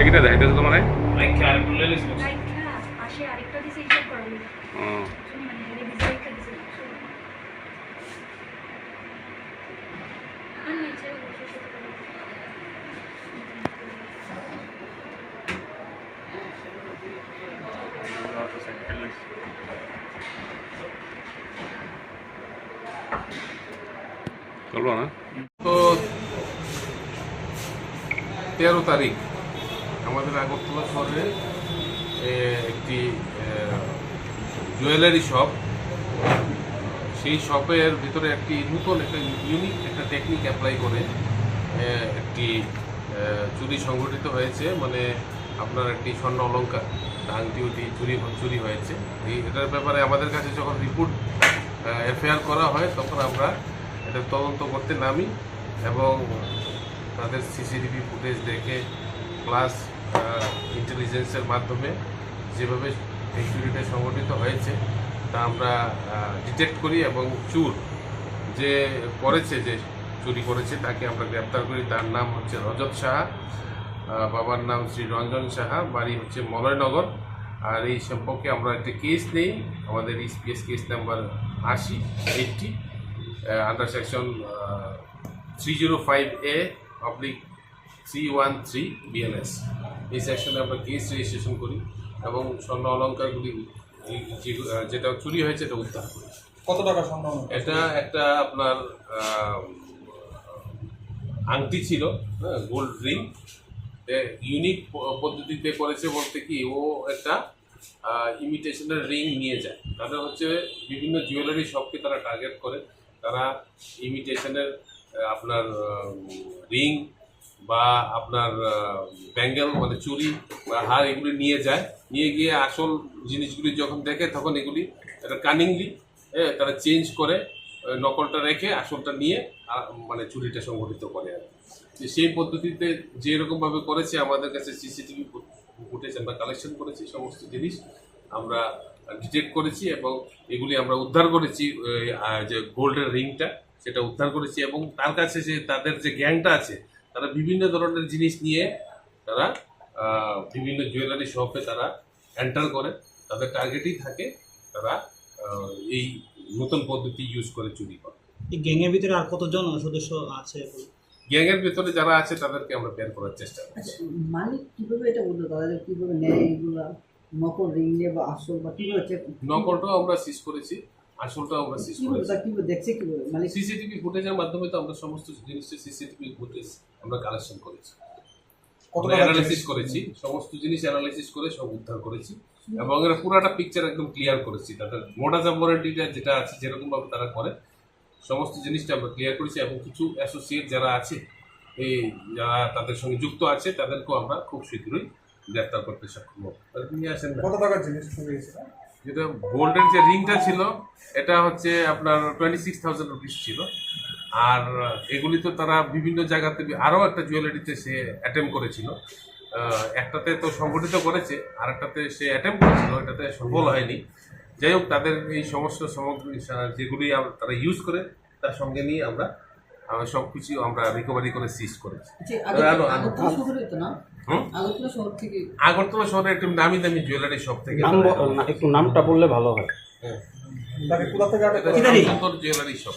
এটা কিটা দেখাইতেছে তোমার করবো না তো তেরো তারিখ আমাদের আগরতলা শহরে একটি জুয়েলারি শপ। সেই শপের ভিতরে একটি নতুন, একটা ইউনিক, একটা টেকনিক অ্যাপ্লাই করে একটি চুরি সংঘটিত হয়েছে। মানে আপনার একটি স্বর্ণ অলঙ্কার আংটি উটি চুরি চুরি হয়েছে। এই, এটার ব্যাপারে আমাদের কাছে যখন রিপোর্ট এফআইআর করা হয়, তখন আমরা এটা তদন্ত করতে নামি এবং তাদের সিসিটিভি ফুটেজ দেখে প্লাস ইন্টেলিজেন্সের মাধ্যমে যেভাবে এই চুরিটা সংগঠিত হয়েছে, তা আমরা ডিটেক্ট করি এবং চুর যে করেছে, যে চুরি করেছে, তাকে আমরা গ্রেপ্তার করি। তার নাম হচ্ছে রজত সাহা। বাবার নাম শ্রী রঞ্জন সাহা। বাড়ি হচ্ছে মলয়নগর। আর এই সম্পর্কে আমরা একটা কেস নেই। আমাদের ইসপিএস কেস নাম্বার আশি eighty under section three zero five A public three one three BNS এই সেকশনে আমরা কেস রেজিস্ট্রেশন করি এবং স্বর্ণ অলঙ্কারগুলি যেটা চুরি হয়েছে এটা উদ্ধার করি। কত টাকা সম্ভব এটা একটা আপনার আংটি ছিল হ্যাঁ গোল্ড রিং ইউনিক পদ্ধতিতে করেছে বলতে কি ও একটা ইমিটেশনের রিং নিয়ে যায়। তাদের হচ্ছে বিভিন্ন জুয়েলারি শপকে তারা টার্গেট করে। তারা ইমিটেশনের আপনার রিং বা আপনার ব্যাঙ্গেল মানে চুরি বা হার এগুলি নিয়ে যায় নিয়ে গিয়ে আসল জিনিসগুলি যখন দেখে, তখন এগুলি একটা কানিংলি হ্যাঁ তারা চেঞ্জ করে নকলটা রেখে আসলটা নিয়ে মানে চুরিটা সংগঠিত করে আর কি। সেই পদ্ধতিতে যে রকমভাবে করেছে, আমাদের কাছে সিসিটিভি ফুটেজ আমরা কালেকশন করেছি, সমস্ত জিনিস আমরা ডিটেক্ট করেছি এবং এগুলি আমরা উদ্ধার করেছি যে গোল্ডের রিংটা সেটা উদ্ধার করেছি এবং তার কাছে যে তাদের যে গ্যাংটা আছে তারা বিভিন্ন ধরনের জিনিস নিয়ে তারা বিভিন্ন জুয়েলারি শপে তারা এন্টার করে। তাদের টার্গেটই থাকে তারা এই নতুন পদ্ধতি ইউজ করে চুরি করে। এই গ্যাংয়ের ভিতরে আর কতজন সদস্য আছে? গ্যাংয়ের ভেতরে যারা আছে তাদেরকে আমরা বের করার চেষ্টা করছি। আচ্ছা মালিক কীভাবে এটা বলল? তারা যে কীভাবে নেয় এগুলা নকল রিং নিয়ে বা আসল বা কীভাবে চেক নকলটাও আমরা সিজ করেছি আসলটাও আমরা সিজ কীভাবে করেছি। কীভাবে দেখছে কীভাবে? মালিক সিসিটিভি ফুটেজের মাধ্যমে তো আমরা সমস্ত জিনিসের সিসিটিভি ফুটেজ আমরা কালেকশন করেছি। আমরা অ্যানালাইসিস করেছি। সমস্ত জিনিস অ্যানালাইসিস করে সব উদ্ধার করেছি। এবং এর পুরাটা পিকচার একদম ক্লিয়ার করেছি। তাদের মোডাস অপারেটিভটা যেটা আছে যেরকম ভাবে তারা করে সমস্ত জিনিসটা আমরা ক্লিয়ার করেছি। এবং কিছু অ্যাসোসিয়েট যারা আছে এই যারা তাদের সঙ্গে যুক্ত আছে তাদেরকেও আমরা খুব শীঘ্রই গ্রেপ্তার করতে সক্ষম হব। নিয়ে আসেন কত টাকার জিনিস যেটা গোল্ডের যে রিংটা ছিল এটা হচ্ছে আপনার টোয়েন্টি সিক্স থাউজেন্ড রুপিস ছিল। আর এগুলি তো তারা বিভিন্ন জায়গাতে আরও একটা জুয়েলারিতে সে অ্যাটেম্প করেছিল। একটাতে তো সংগঠিত করেছে আর একটাতে সে অ্যাটেম্প করেছিল এটাতে সফল হয়নি। যাই হোক তাদের এই সমস্ত সামগ্রী যেগুলি তারা ইউজ করে তার সঙ্গে নিয়ে আমরা সব কিছু আমরা রিকভারি করে সিজ করেছি। আগরতলা শহরে একটি নামি দামি জুয়েলারি শপ থেকে নাম একটু নামটা বললে ভালো হয়। হ্যাঁ, জুয়েলারি শপ